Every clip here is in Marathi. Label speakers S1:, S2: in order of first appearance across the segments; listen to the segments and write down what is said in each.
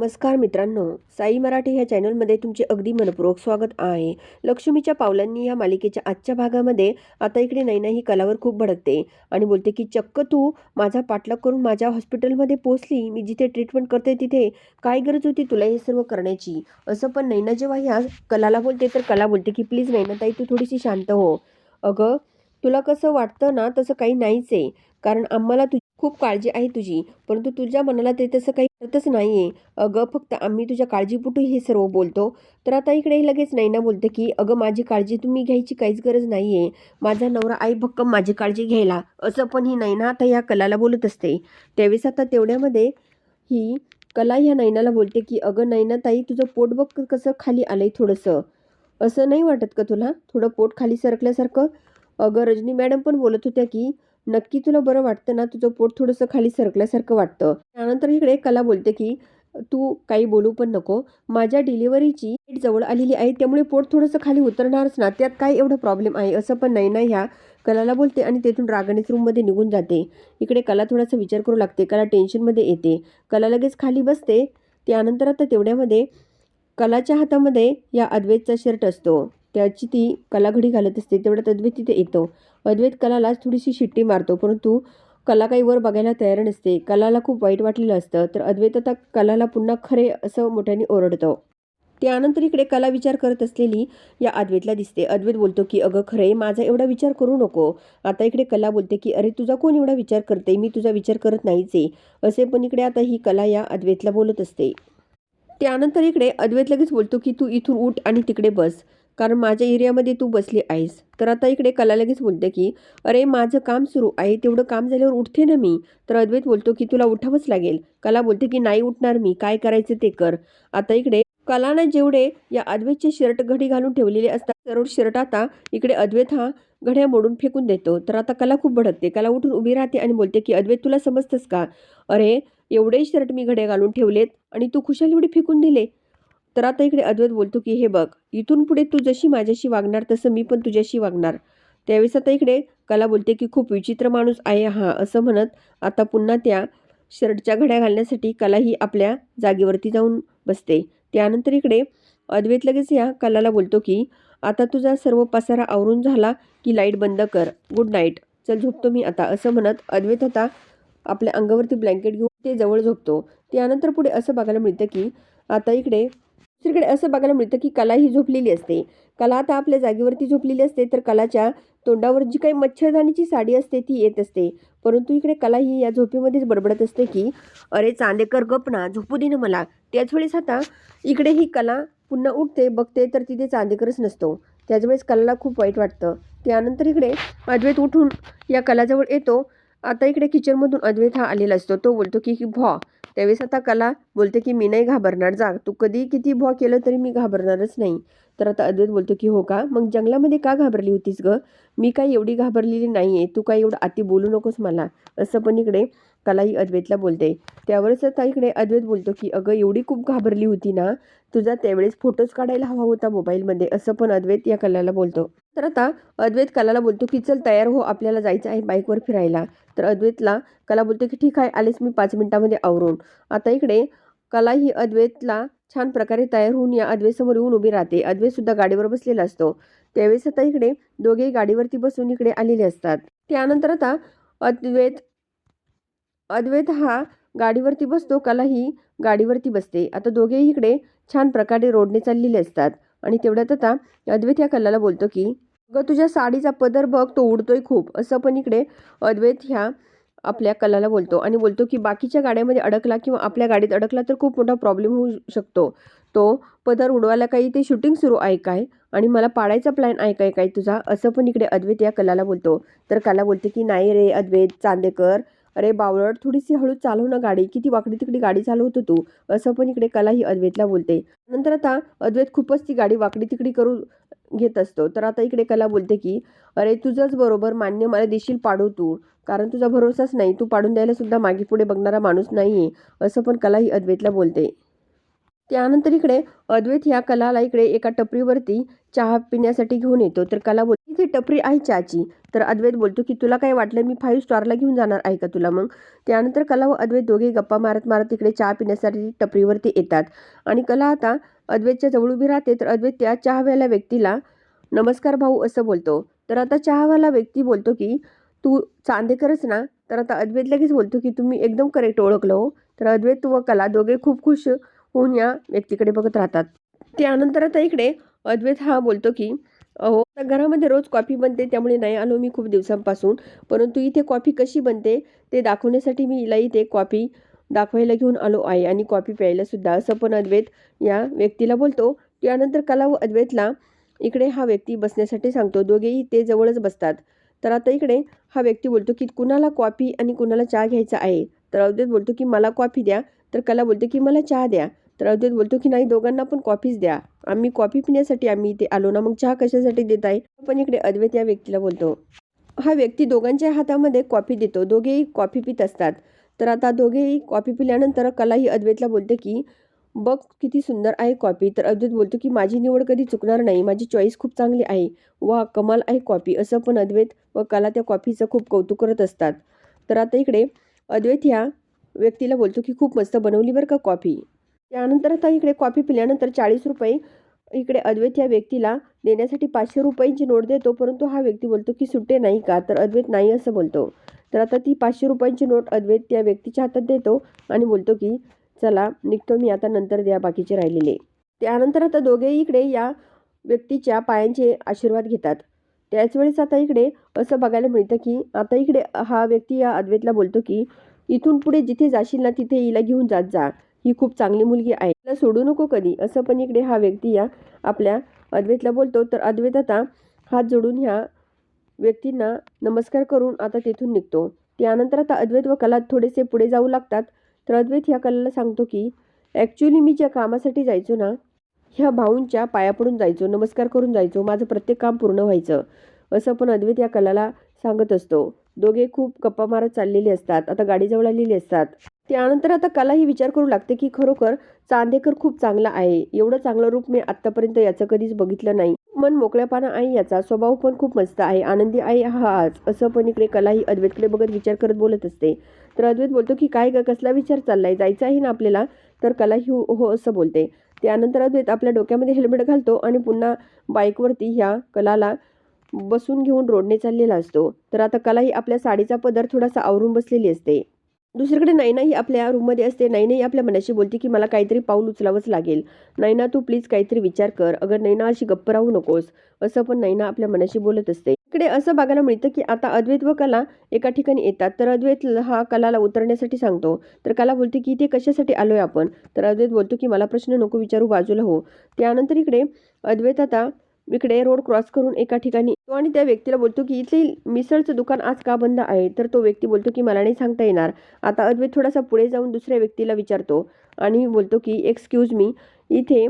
S1: नमस्कार मित्रांनो साई मराठी ह्या चॅनलमध्ये तुमचे अगदी मनपूर्वक स्वागत आहे. लक्ष्मीच्या पावलांनी या मालिकेच्या आजच्या भागामध्ये आता इकडे नैना ही कलावर खूप भडकते आणि बोलते की चक्क तू माझा पाठलाग करून माझ्या हॉस्पिटलमध्ये पोचली मी जिथे ट्रीटमेंट करते तिथे काय गरज होती तुला हे सर्व करण्याची? असं पण नैना जेव्हा ह्या कलाला बोलते तर कला बोलते की प्लीज नैनाताई तू थोडीशी शांत हो. अगं तुला कसं वाटतं ना तसं काही नाहीच आहे. कारण आम्हाला तुझी खूप काळजी आहे तुझी. परंतु तुझ्या मनाला ते तसं काही करतच नाही आहे अगं फक्त आम्ही तुझ्या काळजीपोटी हे सर्व बोलतो. तर आता इकडे लगेच नैना बोलते की अगं माझी काळजी तुम्ही घ्यायची काहीच गरज नाही आहे माझा नवरा आई भक्कम माझी काळजी घ्यायला. असं पण ही नैना आता या कलाला बोलत असते. त्यावेळेस आता तेवढ्यामध्ये ही कला ह्या नैनाला बोलते की अगं नैना ताई तुझं पोट बघ कसं खाली आलंय थोडंसं. असं नाही वाटत का तुला? थोडं पोट खाली सरकल्यासारखं? अगं रजनी मॅडम पण बोलत होत्या की नक्की तुला बरं वाटतं ना? तुझं पोट थोडंसं खाली सरकल्यासारखं वाटतं. त्यानंतर इकडे कला बोलते की तू काही बोलू पण नको. माझ्या डिलिव्हरीची डेट जवळ आलेली आहे त्यामुळे पोट थोडंसं खाली उतरणारच ना. त्यात काय एवढं प्रॉब्लेम आहे? असं पण नाही ना ह्या. कलाला बोलते आणि तेथून रागानेच रूममध्ये निघून जाते. इकडे कला थोडासा विचार करू लागते. कला टेन्शनमध्ये येते. कला लगेच खाली बसते. त्यानंतर आता तेवढ्यामध्ये कलाच्या हातामध्ये या अद्वैतचा शर्ट असतो. त्याची ती कला घडी घालत असते तेवढ्यात अद्वैत तिथे येतो. अद्वैत कलालाच थोडीशी शिट्टी मारतो परंतु कला काही वर बघायला तयार नसते. कलाला खूप वाईट वाटलेलं असतं तर अद्वैत आता कलाला पुन्हा खरे असं मोठ्याने ओरडतो. त्यानंतर इकडे कला विचार करत असलेली या अद्वैतला दिसते. अद्वैत बोलतो की अगं खरे माझा एवढा विचार करू नको. आता इकडे कला बोलते की अरे तुझा कोण एवढा विचार करते? मी तुझा विचार करत नाहीच आहे. असे पण इकडे आता ही कला या अद्वैतला बोलत असते. त्यानंतर इकडे अद्वैत लगेच बोलतो की तू इथून उठ आणि तिकडे बस. कारण माझ्या एरियामध्ये तू बसली आहेस. तर आता इकडे कला लगेच बोलते की अरे माझं काम सुरू आहे तेवढं काम झाल्यावर उठते ना मी. तर अद्वैत बोलतो की तुला उठावंच लागेल. कला बोलते की नाही उठणार मी काय करायचं ते कर. आता इकडे कलानं जेवढे या अद्वैतचे शर्ट घडी घालून ठेवलेले असतात सर्व शर्ट आता इकडे अद्वैत हा घड्या मोडून फेकून देतो. तर आता कला खूप भडकते. कला उठून उभी राहते आणि बोलते की अद्वैत तुला समजतंस का? अरे एवढे शर्ट मी घड्या घालून ठेवलेत आणि तू खुशाल एवढे फेकून दिले. तर आता इकडे अद्वैत बोलतो की हे बघ इथून पुढे तू जशी माझ्याशी वागणार तसं मी पण तुझ्याशी वागणार. त्यावेळेस आता इकडे कला बोलते की खूप विचित्र माणूस आहे हा असं म्हणत आता पुन्हा त्या शर्टच्या घड्या घालण्यासाठी कला ही आपल्या जागेवरती जाऊन बसते. त्यानंतर इकडे अद्वैत लगेच या कलाला बोलतो की आता तुझा सर्व पसारा आवरून झाला की लाइट बंद कर. Good night. चल झोपतो मी आता असं म्हणत अद्वैत आता आपल्या अंगावरती ब्लँकेट घेऊन ते जवळ झोपतो. त्यानंतर पुढे असं बघायला मिळतं की आता इकडे दुसरीकडे असं बघायला मिळतं की कला ही झोपलेली असते. कला आता आपल्या जागेवरती झोपलेली असते तर कलाच्या तोंडावर जी काही मच्छरदाणीची साडी असते ती येत असते. परंतु इकडे कला ही या झोपेमध्येच बडबडत असते की अरे चांदेकर गपना झोपू दे ना मला. त्याच वेळेस आता इकडे ही कला पुन्हा उठते बघते तर तिथे चांदेकरच नसतो. त्याच वेळेस कलाला खूप वाईट वाटतं. त्यानंतर इकडे अद्वैत उठून या कलाजवळ येतो. आता इकडे किचनमधून अद्वैत हा आलेला असतो. तो बोलतो की भॉ त्यावेळेस आता कला बोलते की मी नाही घाबरणार जा तू कधी किती भॉ केलं तरी मी घाबरणारच नाही. तर आता अद्वैत बोलतो की हो का? मग जंगलामध्ये का घाबरली होतीस गं? मी काय एवढी घाबरलेली नाही आहे तू काय एवढं अति बोलू नकोस मला. असं पण इकडे कला ही अद्वैतला बोलते. त्यावरच आता इकडे अद्वैत बोलतो की अगं एवढी खूप घाबरली होती ना तुझा त्यावेळेस फोटोज काढायला हवा होता मोबाईलमध्ये असं पण अद्वैत या कलाला बोलतो. तर आता अद्वैत कलाला बोलतो की चल तयार हो आपल्याला जायचं आहे बाईकवर फिरायला. तर अद्वैतला कला बोलतो की ठीक आहे आलेच मी पाच मिनिटामध्ये आवरून. आता इकडे कला ही अद्वैतला छान प्रकारे तयार होऊन या अद्वैतसमोर येऊन उभी राहते. अद्वैतसुद्धा गाडीवर बसलेला असतो. त्यावेळेस आता इकडे दोघेही गाडीवरती बसून इकडे आलेले असतात. त्यानंतर आता अद्वैत अद्वैत हा गाडीवरती बसतो कला ही गाडीवरती बसते. आता दोघेही इकडे छान प्रकारे रोडने चाललेले असतात. आणि तेवढ्यात आता अद्वैत या कलाला बोलतो की अगं तुझ्या साडीचा पदर बघ तो उडतोय खूप. असं पण इकडे अद्वैत ह्या आपल्या कलाला बोलतो. आणि बोलतो की बाकीच्या गाड्यामध्ये अडकला किंवा आपल्या गाडीत अडकला तर खूप मोठा प्रॉब्लेम होऊ शकतो. तो पदर उडवायला काही ते शूटिंग सुरू आहे काय? आणि मला पाडायचा प्लॅन आहे काय काय तुझा? असं पण इकडे अद्वैत या कलाला बोलतो. तर कला बोलते की नाही रे अद्वैत चांदेकर अरे बावळट थोडीशी हळू चालव ना गाडी किती वाकडी तिकडी गाडी चालवत होतो असं पण इकडे कला ही अद्वैतला बोलते. नंतर आता अद्वैत खूपच ती गाडी वाकडी तिकडी करू घेत असतो. तर आता इकडे कला बोलते की अरे तुझंच बरोबर मान्य मला देशील पाडू तू. कारण तुझा भरोसाच नाही. तू पाडून द्यायला सुद्धा मागे पुढे बघणारा माणूस नाही आहे असं पण कला ही अद्वैतला बोलते. त्यानंतर इकडे अद्वैत ह्या कलाला इकडे एका टपरीवरती चहा पिण्यासाठी घेऊन येतो. तर कला बोल तिथे टपरी आहे चहाची तर अद्वैत बोलतो की तुला काय वाटलं? मी फाईव्ह स्टारला घेऊन जाणार आहे का तुला मग? त्यानंतर कला व अद्वैत दोघे गप्पा मारत मारत तिकडे चहा पिण्यासाठी टपरीवरती येतात. आणि कला आता अद्वैतच्या जवळ उभी राहते तर अद्वैत त्या चहाव्याला व्यक्तीला नमस्कार भाऊ असं बोलतो. तर आता चहावाला व्यक्ती बोलतो की तू चांदेकरच ना? तर आता अद्वैत लगेच बोलतो की तुम्ही एकदम करेक्ट ओळखलं हो. तर अद्वैत व कला दोघे खूप खुश होऊन या व्यक्तीकडे बघत राहतात. त्यानंतर आता इकडे अद्वैत हा बोलतो की अहो आता घरामध्ये रोज कॉफी बनते त्यामुळे नाही आलो मी खूप दिवसांपासून. परंतु इथे कॉफी कशी बनते ते दाखवण्यासाठी मी हिला इथे कॉफी दाखवायला घेऊन आलो आहे आणि कॉफी प्यायलासुद्धा असं पण अद्वैत या व्यक्तीला बोलतो. त्यानंतर कला व अद्वैतला इकडे हा व्यक्ती बसण्यासाठी सांगतो. दोघेही ते जवळच बसतात. तर आता इकडे हा व्यक्ती बोलतो की कुणाला कॉफी आणि कुणाला चहा घ्यायचा आहे? तर अद्वैत बोलतो की मला कॉफी द्या. तर कला बोलतो की मला चहा द्या. तर अद्वैत बोलतो की नाही दोघांना पण कॉफीच द्या. आम्ही कॉफी पिण्यासाठी आम्ही इथे आलो ना मग चहा कशासाठी देत आहे? पण इकडे अद्वैत या व्यक्तीला बोलतो. हा व्यक्ती दोघांच्या हातामध्ये कॉफी देतो. दोघेही कॉफी पित असतात. तर आता दोघेही कॉफी पिल्यानंतर कलाही अद्वैतला बोलते की बघ किती सुंदर आहे कॉफी तर अद्वैत बोलतो की माझी निवड कधी चुकणार नाही. माझी चॉईस खूप चांगली आहे. वा कमाल आहे कॉफी असं पण अद्वैत व कला त्या कॉफीचं खूप कौतुक करत असतात. तर आता इकडे अद्वैत ह्या व्यक्तीला बोलतो की खूप मस्त बनवली बरं का कॉफी त्यानंतर आता इकडे कॉफी पिल्यानंतर चाळीस रुपये इकडे अद्वैत या व्यक्तीला देण्यासाठी पाचशे रुपयांची नोट देतो परंतु हा व्यक्ती बोलतो की सुट्टे नाही का? तर अद्वैत नाही असं बोलतो. तर आता ती पाचशे रुपयांची नोट अद्वैत त्या व्यक्तीच्या हातात देतो आणि बोलतो की चला निघतो मी आता नंतर द्या बाकीचे राहिलेले. त्यानंतर आता दोघेही इकडे या व्यक्तीच्या पायांचे आशीर्वाद घेतात. त्याच वेळेस आता इकडे असं बघायला मिळतं की आता इकडे हा व्यक्ती या अद्वैतला बोलतो की इथून पुढे जिथे जाशील ना तिथे हिला घेऊन जात जा. ही खूप चांगली मुलगी आहे. तिला सोडू नको कधी. असं पण इकडे हा व्यक्ती या आपल्या अद्वैतला बोलतो. तर अद्वैत आता हात जोडून ह्या व्यक्तींना नमस्कार करून आता तेथून निघतो. त्यानंतर आता अद्वैत व कला थोडेसे पुढे जाऊ लागतात. तर अद्वैत ह्या कलाला सांगतो की ॲक्च्युली मी ज्या कामासाठी जायचो ना ह्या भाऊंच्या पाया पडून जायचो नमस्कार करून जायचो माझं प्रत्येक काम पूर्ण व्हायचं. असं पण अद्वैत या कलाला सांगत असतो. दोघे खूप गप्पा मारत चाललेले असतात. आता गाडीजवळ आलेली असतात. त्यानंतर आता कलाही विचार करू लागते की खरोखर चांदेकर खूप चांगला आहे. एवढं चांगलं रूप मी आत्तापर्यंत याचं कधीच बघितलं नाही. मन मोकळ्यापणा आहे याचा स्वभाव पण खूप मस्त आहे. आनंदी आहे हा आज असं पण इकडे कलाही अद्वैतकडे बघत विचार करत बोलत असते. तर अद्वैत बोलतो की काय ग कसला विचार चाललाय? जायचं आहे ना आपल्याला? तर कला ही हो हो असं बोलते. त्यानंतर अद्वैत आपल्या डोक्यामध्ये हेल्मेट घालतो आणि पुन्हा बाईकवरती ह्या कलाला बसून घेऊन रोडने चाललेला असतो. तर आता कला ही आपल्या साडीचा पदर थोडासा आवरून बसलेली असते. दुसरीकडे नैना ही आपल्या रूममध्ये असते. नायनाही आपल्या मनाशी बोलते की मला काहीतरी पाऊल उचलावंच लागेल. नायना तू प्लीज काहीतरी विचार कर. अगर नैना अशी गप्प राहू नकोस. असं पण नैना आपल्या मनाशी बोलत असते. इकडे असं बघायला मिळतं की आता अद्वैत व कला एका ठिकाणी येतात. तर अद्वैत हा कलाला उतरण्यासाठी सांगतो. तर कला बोलते की ते कशासाठी आलोय आपण? तर अद्वैत बोलतो की मला प्रश्न नको विचारू बाजूला हो. त्यानंतर इकडे अद्वैत आता इकडे रोड क्रॉस करून एका ठिकाणी आणि त्या व्यक्तीला बोलतो की इथले मिसळचं दुकान आज का बंद आहे? तर तो व्यक्ती बोलतो की मला नाही सांगता येणार. आता अद्वैत थोडासा पुढे जाऊन दुसऱ्या व्यक्तीला विचारतो आणि बोलतो की एक्सक्यूज मी इथे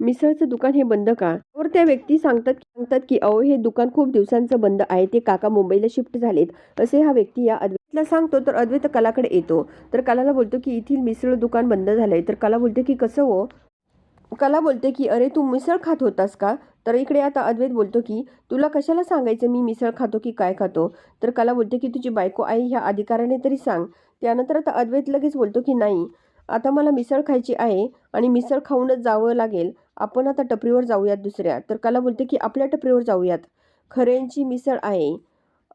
S1: मिसळचं दुकान हे बंद का? तर त्या व्यक्ती सांगतात सांगतात की अहो हे दुकान खूप दिवसांचं बंद आहे ते काका मुंबईला शिफ्ट झालेत. असे हा व्यक्ती या अद्वैतला सांगतो तर अद्वैत कलाकडे येतो. तर कलाला बोलतो की इथील मिसळ दुकान बंद झालंय. तर कला बोलते की कसं हो? कला बोलते की अरे तू मिसळ खात होतास का? तर इकडे आता अद्वैत बोलतो की तुला कशाला सांगायचं मी मिसळ खातो की काय खातो? तर कला बोलते की तुझी बायको आई ह्या अधिकाराने तरी सांग. त्यानंतर आता अद्वैत लगेच बोलतो की नाही आता मला मिसळ खायची आहे आणि मिसळ खाऊनच जावं लागेल. आपण आता टपरीवर जाऊयात दुसऱ्या. तर कला बोलते की आपल्या टपरीवर जाऊयात. खऱ्यांची मिसळ आहे.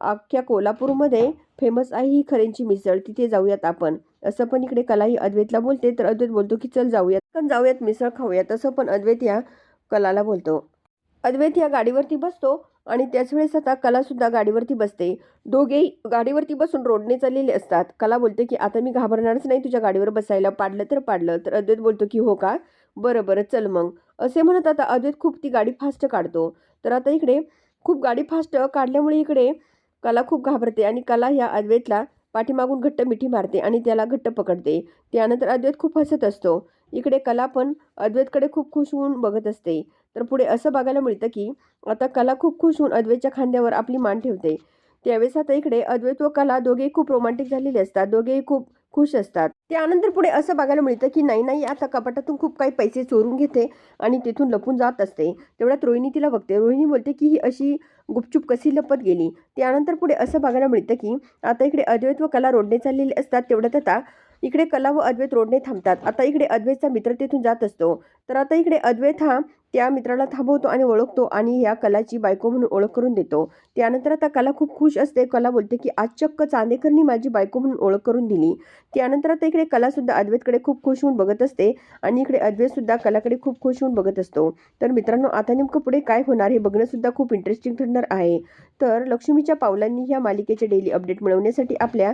S1: अख्ख्या कोल्हापूरमध्ये फेमस आहे ही खऱ्यांची मिसळ. तिथे जाऊयात आपण. असं पण इकडे कलाही अद्वैतला बोलते. तर अद्वैत बोलतो की चल जाऊयात. पण जाऊयात मिसळ खाऊयात असं पण अद्वैत या कलाला बोलतो. अद्वैत या गाडीवरती बसतो आणि त्याच वेळेस आता कलासुद्धा गाडीवरती बसते. दोघेही गाडीवरती बसून रोडने चाललेले असतात. कला बोलते की आता मी घाबरणारच नाही तुझ्या गाडीवर बसायला. पाडलं तर पाडलं. तर अद्वैत बोलतो की हो का? बरं बरं चल मग. असे म्हणत आता अद्वैत खूप ती गाडी फास्ट काढतो. तर आता इकडे खूप गाडी फास्ट काढल्यामुळे इकडे कला खूप घाबरते आणि कला ह्या अद्वैतला पाठीमागून घट्ट मिठी मारते आणि त्याला घट्ट पकडते. त्यानंतर अद्वैत खूप हसत असतो. इकडे कला पण अद्वैतकडे खूप खुश होऊन बघत असते. तर पुढे असं बघायला मिळतं की आता कला खूप खुश होऊन अद्वैतच्या खांद्यावर आपली मान ठेवते. त्यावेळेस आता इकडे अद्वैत व कला दोघेही खूप रोमांटिक झालेले असतात. दोघेही खूप खुश असतात. त्यानंतर पुढे असं बघायला मिळतं की नाही नाही आता कपाटातून खूप काही पैसे चोरून घेते आणि तिथून लपून जात असते. तेवढ्यात रोहिणी तिला बघते. रोहिणी बोलते की ही अशी गुपचूप कशी लपत गेली? त्यानंतर पुढे असं बघायला मिळतं की आता इकडे अद्वैत व कला रोडने चाललेले असतात. तेवढ्यात आता इकडे कला व अद्वैत रोडने थांबतात. आता इकडे अद्वैतचा मित्र तिथून जात असतो. तर आता इकडे अद्वैत हा त्या मित्राला थांबवतो आणि ओळखतो आणि या कलाची बायको म्हणून ओळख करून देतो. त्यानंतर आता कला खूप खुश असते. कला बोलते की आज चक्क चांदेकरनी माझी बायको म्हणून ओळख करून दिली. त्यानंतर आता इकडे कलासुद्धा अद्वैतकडे खूप खुश होऊन बघत असते आणि इकडे अद्वैतसुद्धा कलाकडे खूप खुश होऊन बघत असतो. तर मित्रांनो आता नेमकं पुढे काय होणार हे बघणंसुद्धा खूप इंटरेस्टिंग ठरणार आहे. तर लक्ष्मीच्या पावलांनी ह्या मालिकेचे डेली अपडेट मिळवण्यासाठी आपल्या